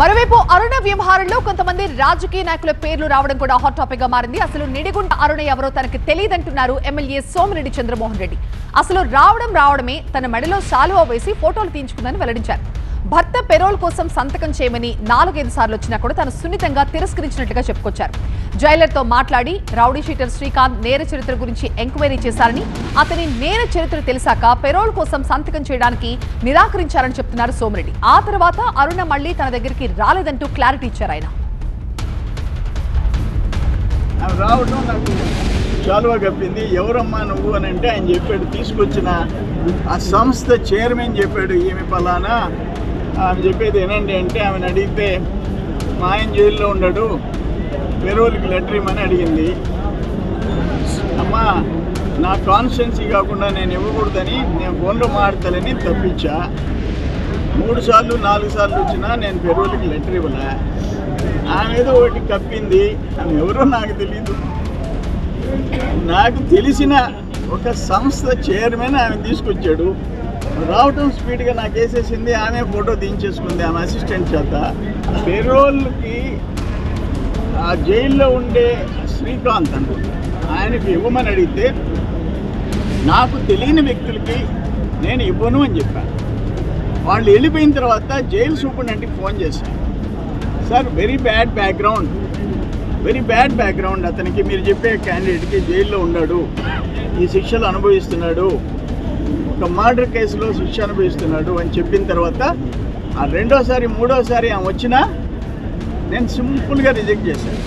మరోవైపు అరుణ వ్యవహారంలో కొంతమంది రాజకీయ నాయకుల పేర్లు రావడం కూడా హాట్ టాపిక్గా మారింది. అసలు నిడిగుంట అరుణ ఎవరో తనకి తెలియదంటున్నారు ఎమ్మెల్యే సోమిరెడ్డి చంద్రమోహన్ రెడ్డి. అసలు రావడం రావడమే తన మెడలో శాలువా వేసి ఫోటోలు తీయించుకుందని వెల్లడించారు. భర్త పెరోల్ కోసం సంతకం చేయమని నాలుగైదు సార్లు వచ్చినా కూడా తను సున్నితంగా తిరస్కరించినట్లుగా చెప్పుకొచ్చారు. జైలర్తో మాట్లాడి రౌడీ షీటర్ శ్రీకాంత్ నేర చరిత్ర గురించి ఎంక్వైరీ చేశారని అతని నేర చరిత్ర తెలిసాక పెరోల్ కోసం సంతకం చేయడానికి నిరాకరించారని చెప్తున్నారు సోమిరెడ్డి. ఆ తర్వాత అరుణ మళ్ళీ తన దగ్గరికి రాలేదంటూ క్లారిటీ ఇచ్చారు ఆయన. రావడం నాకు చాలువా కప్పింది ఎవరమ్మా నువ్వు అని అంటే ఆయన చెప్పాడు తీసుకొచ్చిన ఆ సంస్థ చైర్మన్ చెప్పాడు ఏమి పలానా ఆమె చెప్పేది ఏనండి అంటే ఆమెను అడిగితే మా ఆయన జైల్లో ఉన్నాడు పెరోల్కి లెటర్ ఇమ్మని అడిగింది. అమ్మా నా కాన్స్టిట్యున్సీ కాకుండా నేను ఇవ్వకూడదని నేను ఫోన్లో మాడతానని తప్పించా. మూడు సార్లు నాలుగు సార్లు వచ్చినా నేను పెరోల్కి లెటర్ ఇవ్వలే. ఆమె ఏదో ఒకటి కప్పింది ఆమె ఎవరో నాకు తెలియదు నాకు తెలిసిన ఒక సంస్థ చైర్మన్ ఆమె తీసుకొచ్చాడు. రావటం స్పీడ్గా నాకు వేసేసింది. ఆమె ఫోటో తీయించేసుకుంది ఆమె అసిస్టెంట్ చేత. పెరోల్కి ఆ జైల్లో ఉండే శ్రీకాంత్ అనుకుంటా ఆయనకి ఇవ్వమని అడిగితే నాకు తెలియని వ్యక్తులకి నేను ఇవ్వను అని చెప్పాను వాళ్ళు వెళ్ళిపోయిన తర్వాత జైలు సూపరింటెండెంట్కి ఫోన్ చేశాను sir very bad background very bad background అతనికి. మీరు చెప్పే క్యాండిడేట్కి జైల్లో ఉన్నాడు. ఈ శిక్షలు అనుభవిస్తున్నాడు. ఒక మర్డర్ కేసులో శిక్ష అనుభవిస్తున్నాడు అని చెప్పిన తర్వాత ఆ రెండోసారి మూడోసారి ఆమె వచ్చినా నేను సింపుల్గా రిజెక్ట్ చేశాను.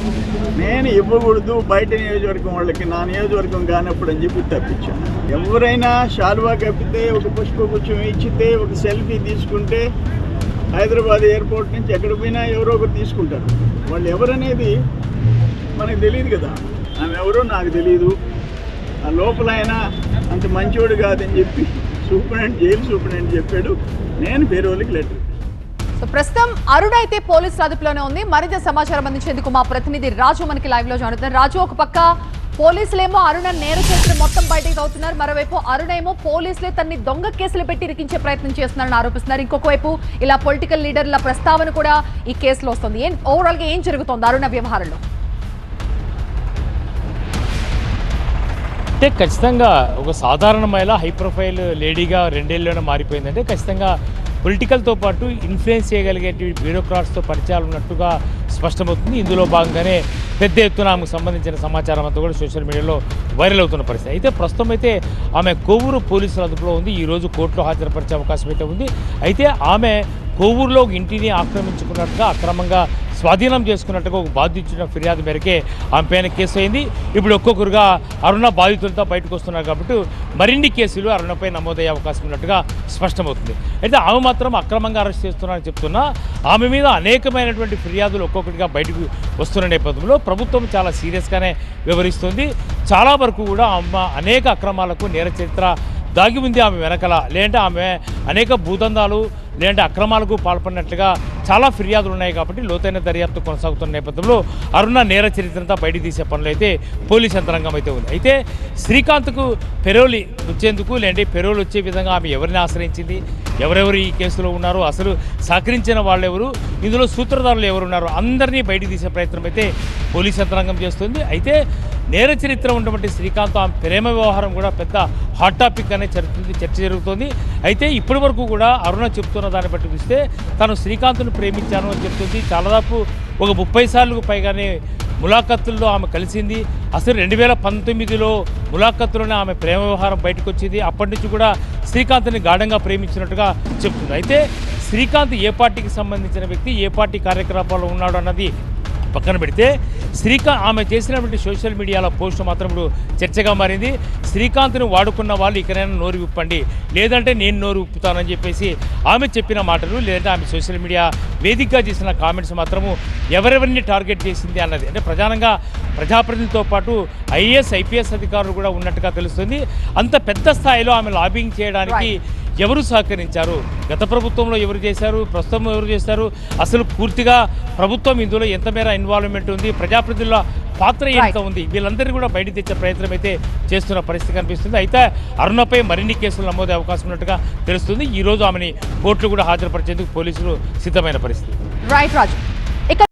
నేను ఇవ్వకూడదు బయట నియోజకవర్గం వాళ్ళకి నా నియోజకవర్గం కానప్పుడు అని చెప్పి తప్పించాను. ఎవరైనా షాల్వా కప్పితే ఒక పుష్పగుచ్చం ఇచ్చితే ఒక సెల్ఫీ తీసుకుంటే హైదరాబాద్ ఎయిర్పోర్ట్ నుంచి ఎక్కడ పోయినా ఎవరో ఒకరు తీసుకుంటారు. వాళ్ళు ఎవరనేది మనకు తెలియదు కదా. ఆమె ఎవరో నాకు తెలియదు. లోపల ఆయన అంత మంచివాడు కాదని చెప్పి సూపరింటెండెంట్ జైలు సూపరింటెండెంట్ చెప్పాడు. నేను పేరోలికి లెటర్ సో ప్రస్తుతం అరుణ్ అయితే పోలీసుల అదుపులోనే ఉంది. మరింత సమాచారం అందించేందుకు మా ప్రతినిధి రాజు మనకి లైవ్లో జాయిన్ రాజు ఒక పక్క పోలీసులేమో అరుణ నేర చేసిన మొత్తం బయటకు అవుతున్నారు మరోవైపు అరుణ ఏమో పోలీసులే తన్ని దొంగ కేసులు పెట్టి ఇరికించే ప్రయత్నం చేస్తున్నారని ఆరోపిస్తున్నారు. ఇంకొక వైపు ఇలా పొలిటికల్ లీడర్ల ప్రస్తావన కూడా ఈ కేసులో వస్తుంది. ఏం ఓవరాల్గా ఏం జరుగుతుంది అరుణ వ్యవహారంలో? అంటే ఖచ్చితంగా ఒక సాధారణ మహిళ హై ప్రొఫైల్ లేడీగా రెండేళ్ళలోనే మారిపోయిందంటే ఖచ్చితంగా పొలిటికల్తో పాటు ఇన్ఫ్లుయెన్స్ చేయగలిగే బ్యూరోక్రాట్స్తో పరిచయాలు ఉన్నట్టుగా స్పష్టమవుతుంది. ఇందులో భాగంగానే పెద్ద ఎత్తున ఆమెకు సంబంధించిన సమాచారం అంతా కూడా సోషల్ మీడియాలో వైరల్ అవుతున్న పరిస్థితి. అయితే ప్రస్తుతం అయితే ఆమె కొవ్వూరు పోలీసుల అదుపులో ఉంది. ఈరోజు కోర్టులో హాజరుపరిచే అవకాశం అయితే ఉంది. అయితే ఆమె కోవూరులో ఇంటిని ఆక్రమించుకున్నట్టుగా అక్రమంగా స్వాధీనం చేసుకున్నట్టుగా ఒక బాధితున్న ఫిర్యాదు మేరకే ఆమె పైన కేసు అయింది. ఇప్పుడు ఒక్కొక్కరుగా అరుణ బాధితులతో బయటకు వస్తున్నారు కాబట్టి మరిన్ని కేసులు అరుణపై నమోదయ్యే అవకాశం ఉన్నట్టుగా స్పష్టమవుతుంది. అయితే ఆమె మాత్రం అక్రమంగా అరెస్ట్ చేస్తున్నారని చెప్తున్నా. ఆమె మీద అనేకమైనటువంటి ఫిర్యాదులు ఒక్కొక్కటిగా బయటకు వస్తున్న నేపథ్యంలో ప్రభుత్వం చాలా సీరియస్గానే వివరిస్తుంది. చాలా వరకు కూడా ఆమె అనేక అక్రమాలకు నేర చరిత్ర దాగి ఉంది ఆమె వెనకల. లేదంటే ఆమె అనేక భూదందాలు లేదంటే అక్రమాలకు పాల్పడినట్లుగా చాలా ఫిర్యాదులు ఉన్నాయి కాబట్టి లోతైన దర్యాప్తు కొనసాగుతున్న నేపథ్యంలో అరుణ నేర చరిత్రంతా బయట తీసే పనులు అయితే పోలీస్ యంత్రాంగం అయితే ఉంది. అయితే శ్రీకాంత్కు పెరోలి వచ్చేందుకు లేదంటే పెరోలు వచ్చే విధంగా ఆమె ఎవరిని ఆశ్రయించింది? ఎవరెవరు ఈ కేసులో ఉన్నారు అసలు సహకరించిన వాళ్ళు ఎవరు ఇందులో సూత్రధారులు ఎవరున్నారు అందరినీ బయట తీసే ప్రయత్నం అయితే పోలీస్ యంత్రాంగం చేస్తుంది. అయితే నేర చరిత్ర ఉన్నటువంటి శ్రీకాంత్ ఆమె ప్రేమ వ్యవహారం కూడా పెద్ద హాట్ టాపిక్ అనే చర్చ చర్చ జరుగుతోంది. అయితే ఇప్పటి వరకు కూడా అరుణ చెప్తున్న దాన్ని బట్టి చూస్తే తాను శ్రీకాంత్ను ప్రేమించాను అని చెప్తుంది. చాలాదాపు ఒక ముప్పై సార్లు పైగానే ములాఖత్తుల్లో ఆమె కలిసింది. అసలు రెండు వేల పంతొమ్మిదిలో ములాఖత్తులోనే ఆమె ప్రేమ వ్యవహారం బయటకు వచ్చింది అప్పటి నుంచి కూడా శ్రీకాంత్ని గాఢంగా ప్రేమించినట్టుగా చెప్తుంది. అయితే శ్రీకాంత్ ఏ పార్టీకి సంబంధించిన వ్యక్తి ఏ పార్టీ కార్యకలాపాల్లో ఉన్నాడు అన్నది పక్కన పెడితే శ్రీకాంత్ ఆమె చేసినటువంటి సోషల్ మీడియాలో పోస్ట్ మాత్రం ఇప్పుడు చర్చగా మారింది. శ్రీకాంత్ను వాడుకున్న వాళ్ళు ఇకనైనా నోరు విప్పండి. లేదంటే నేను నోరు విప్పుతానని చెప్పేసి ఆమె చెప్పిన మాటలు లేదంటే ఆమె సోషల్ మీడియా వేదికగా చేసిన కామెంట్స్ మాత్రము ఎవరెవరిని టార్గెట్ చేసింది అన్నది. అంటే ప్రధానంగా ప్రజాప్రతినిధులతో పాటు ఐఏఎస్ ఐపీఎస్ అధికారులు కూడా ఉన్నట్టుగా తెలుస్తుంది. అంత పెద్ద స్థాయిలో ఆమె లాబింగ్ చేయడానికి ఎవరు సహకరించారు? గత ప్రభుత్వంలో ఎవరు చేశారు? ప్రస్తుతం ఎవరు చేశారు? అసలు పూర్తిగా ప్రభుత్వం ఇందులో ఎంత మేర ఇన్వాల్వ్మెంట్ ఉంది? ప్రజాప్రతినిధుల పాత్ర ఎంత. ఉంది? వీళ్ళందరినీ కూడా బయట తెచ్చే ప్రయత్నం అయితే చేస్తున్న పరిస్థితి కనిపిస్తుంది. అయితే అరుణపై మరిన్ని కేసులు నమోదే అవకాశం ఉన్నట్టుగా తెలుస్తుంది. ఈ రోజు ఆమెని కోర్టులో కూడా హాజరుపరిచేందుకు పోలీసులు సిద్ధమైన పరిస్థితి. రైట్ రాజు